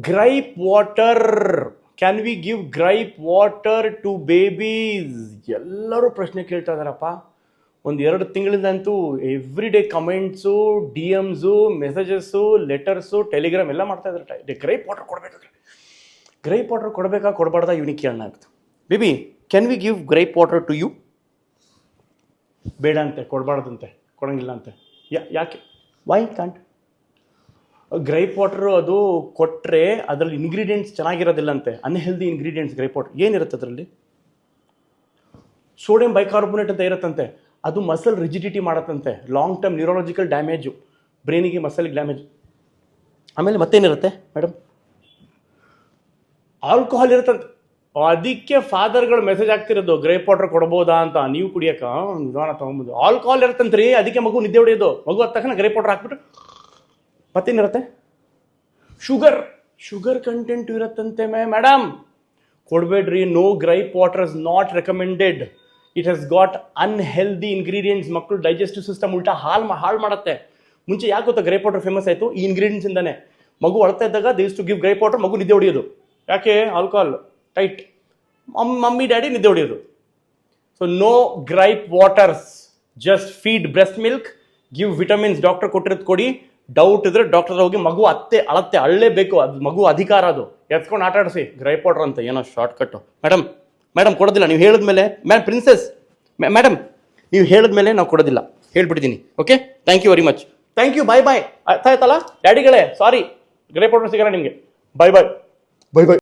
Gripe water can we give gripe water to babies ಎಲ್ಲರೂ ಪ್ರಶ್ನೆ ಕೇಳ್ತಾ ಇದಾರಪ್ಪ ಒಂದು ಎರಡು ತಿಂಗಳಿಂದಂತೂ every day comments DMs messages letters Telegram ಎಲ್ಲ ಮಾಡ್ತಾ ಇದ್ದಾರೆ. ಗ್ರೈಪ್ ವಾಟರ್ ಕೊಡಬೇಕಾದ್ರೆ. ಗ್ರೈಪ್ ವಾಟರ್ ಕೊಡಬೇಕಾ? ಕೊಡಬಾರ್ದ? ಇವನಿಗೆ ಕೇಳೋಣ ಆಗ್ತು baby can we give gripe water to you ಬೇಡ ಅಂತೆ, ಕೊಡಬಾರ್ದಂತೆ, ಕೊಡೋಂಗಿಲ್ಲ ಅಂತೆ. ಯಾಕೆ? ವೈ ಕಾಂಟ್ ಗ್ರೈಪ್ ವಾಟರು ಅದು ಕೊಟ್ಟರೆ ಅದರಲ್ಲಿ ಇಂಗ್ರೀಡಿಯೆಂಟ್ಸ್ ಚೆನ್ನಾಗಿರೋದಿಲ್ಲಂತೆ. ಅನ್ಹೆಲ್ದಿ ಇಂಗ್ರೀಡಿಯೆಂಟ್ಸ್ ಗ್ರೈಪ್ ವಾಟರ್ ಏನಿರುತ್ತೆ ಅದರಲ್ಲಿ? ಸೋಡಿಯಂ ಬೈಕಾರ್ಬೊನೇಟ್ ಅಂತ ಇರುತ್ತಂತೆ. ಅದು ಮಸಲ್ ರಿಜಿಡಿಟಿ ಮಾಡತ್ತಂತೆ. ಲಾಂಗ್ ಟರ್ಮ್ ನ್ಯೂರಾಲಜಿಕಲ್ ಡ್ಯಾಮೇಜು ಬ್ರೈನಿಗೆ ಮಸಲ್ಗೆ ಡ್ಯಾಮೇಜ್ ಆಮೇಲೆ ಮತ್ತೇನಿರುತ್ತೆ ಮೇಡಮ್ ಆಲ್ಕೋಹಾಲ್ ಇರುತ್ತಂತೆ. ಅದಕ್ಕೆ ಫಾದರ್ಗಳು ಮೆಸೇಜ್ ಆಗ್ತಿರೋದು ಗ್ರೇಪ್ ವಾಟರ್ ಕೊಡ್ಬೋದಾ ಅಂತ? ನೀವು ಕುಡಿಯೋಕೆ ನಿಧಾನ ತೊಗೊಂಬೋದು ಆಲ್ಕೋಹಾಲ್ ಇರುತ್ತಂತ್ರಿ ಅದಕ್ಕೆ ಮಗು ನಿದ್ದೆ ಹೊಡೆಯೋದು. ಮಗು ಅದ ತಕ್ಷಣ ಗ್ರೇಪ್ ವಾಟರ್ ಹಾಕ್ಬಿಟ್ಟು ಮತ್ತೇನಿರುತ್ತೆ? ಶುಗರ್ ಶುಗರ್ ಕಂಟೆಂಟ್ ಇರುತ್ತಂತೆ ಮೇ madam ಕೊಡಬೇಡ್ರಿ no gripe water is not recommended it has got unhealthy ingredients ಮಕ್ಕಳು ಡೈಜೆಸ್ಟಿವ್ ಸಿಸ್ಟಮ್ ಉಲ್ಟಾ ಹಾಳು ಹಾಳು ಮಾಡುತ್ತೆ. ಮುಂಚೆ ಯಾಕೆ ಗೊತ್ತಾ ಗ್ರೇಪ್ ವಾಟರ್ ಫೇಮಸ್ ಆಯಿತು? ಈ ಇಂಗ್ರೀಡಿಯೆಂಟ್ಸ್ ಇಂದಾನೆ. ಮಗು ಅಳ್ತಾ ಇದ್ದಾಗ does to give gripe water ಮಗು ನಿದ್ದೆ ಹೊಡೆಯೋದು. ಯಾಕೆ? ಆಲ್ಕೋಹಾಲ್ ಟೈಟ್ ಮಮ್ಮಿ, ಡ್ಯಾಡಿ ನಿದ್ದೆ ಹೊಡೆಯೋದು. So no gripe waters just feed breast milk give vitamins doctor ಕೊಟ್ಟಿರೋದು ಕೊಡಿ. ಡೌಟ್ ಇದ್ರೆ ಡಾಕ್ಟರ್ ಹೋಗಿ ಮಗು ಅತ್ತೆ ಅಳತ್ತೆ ಅಳ್ಳೇಬೇಕು ಅದು ಮಗು ಅಧಿಕಾರ ಅದು. ಎತ್ಕೊಂಡು ಆಟ ಆಡಿಸಿ. ಗ್ರೈಪ್ ವಾಟರ್ ಅಂತ ಏನೋ ಶಾರ್ಟ್ ಕಟ್ಟು ಮೇಡಮ್ ಮೇಡಮ್ ಕೊಡೋದಿಲ್ಲ ನೀವು ಹೇಳಿದ್ಮೇಲೆ ಮ್ಯಾಮ್ ಪ್ರಿನ್ಸೆಸ್ ಮೇಡಮ್ ನೀವು ಹೇಳಿದ್ಮೇಲೆ ನಾವು ಕೊಡೋದಿಲ್ಲ. ಹೇಳ್ಬಿಡ್ತೀನಿ okay thank you very much thank you bye bye ಅರ್ಥ ಆಯ್ತಲ್ಲ ಡ್ಯಾಡಿಗಳೇ ಸಾರಿ ಗ್ರೈಪ್ ಪೌಡರ್ ಸಿಗೋಣ ನಿಮಗೆ. ಬಾಯ್ ಬಾಯ್ ಬೈ ಬಾಯ್